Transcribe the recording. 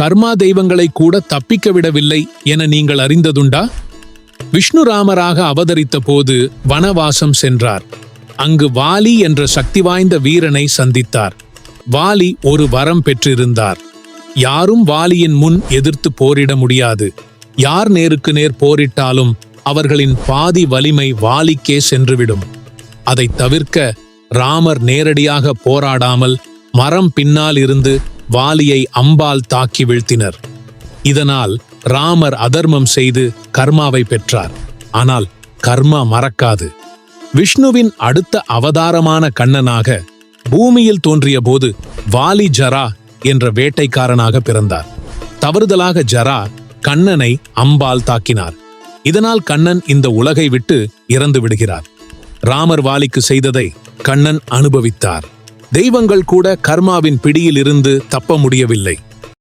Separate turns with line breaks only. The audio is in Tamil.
கர்மா தெய்வங்களை கூட தப்பிக்க விடவில்லை என நீங்கள் அறிந்ததுண்டா? விஷ்ணுராமராக அவதரித்த போது வனவாசம் சென்றார். அங்கு வாலி என்ற சக்தி வாய்ந்த வீரனை சந்தித்தார். வாலி ஒரு வரம் பெற்றிருந்தார். யாரும் வாலியின் முன் எதிர்த்து போரிட முடியாது. யார் நேருக்கு நேர் போரிட்டாலும் அவர்களின் பாதி வலிமை வாலிக்கே சென்றுவிடும். அதை தவிர்க்க ராமர் நேரடியாக போராடாமல் மரம் பின்னால் இருந்து வாலியை அம்பால் தாக்கி வீழ்த்தினர். இதனால் ராமர் அதர்மம் செய்து கர்மாவை பெற்றார். ஆனால் கர்மா மறக்காது. விஷ்ணுவின் அடுத்த அவதாரமான கண்ணனாக பூமியில் தோன்றிய போது வாலி ஜரா என்ற வேட்டைக்காரனாக பிறந்தார். தவறுதலாக ஜரா கண்ணனை அம்பால் தாக்கினார். இதனால் கண்ணன் இந்த உலகை விட்டு இறந்து விடுகிறார். ராமர் வாலிக்கு செய்ததை கண்ணன் அனுபவித்தார். தெய்வங்கள் கூட கர்மாவின் பிடியில் இருந்து தப்ப முடியவில்லை.